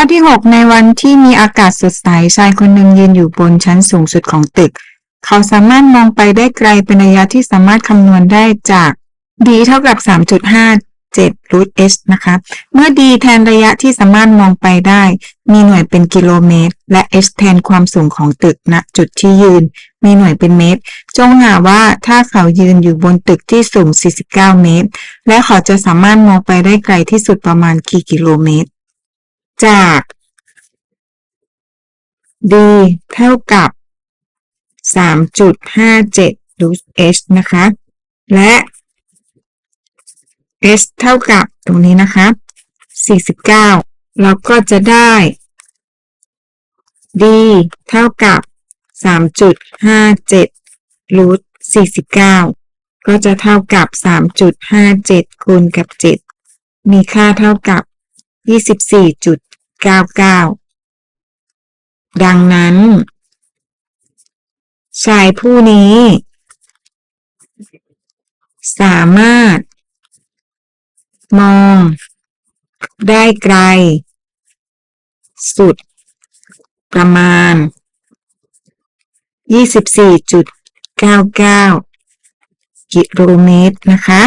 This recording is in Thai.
ข้อที่6ในวันที่มีอากาศสดใสชายคนหนึ่งยืนอยู่บนชั้นสูงสุดของตึก เขาสามารถมองไปได้ไกลเป็นระยะที่สามารถคำนวณได้จาก d เท่ากับ 3.57รูท h นะคะ เมื่อ d แทนระยะที่สามารถมองไปได้ มีหน่วยเป็นกิโลเมตร และ h แทนความสูงของตึกณจุดที่ยืน มีหน่วยเป็นเมตร จงหาว่าถ้าเขายืนอยู่บนตึกที่สูง 49 เมตร และเขาจะสามารถมองไปได้ไกลที่สุดประมาณกี่กิโลเมตร จาก d เท่ากับ 3.57 รูท h นะคะ และ s เท่ากับตรงนี้นะคะ 49 เราก็จะได้ d เท่ากับ 3.57 รูท 49 ก็จะเท่ากับ 3.57 คูณกับ 7 มีค่าเท่ากับ 99 ดังนั้น ชายผู้นี้ สามารถ มอง ได้ไกล สุด ประมาณ 24.99 กิโลเมตรนะคะ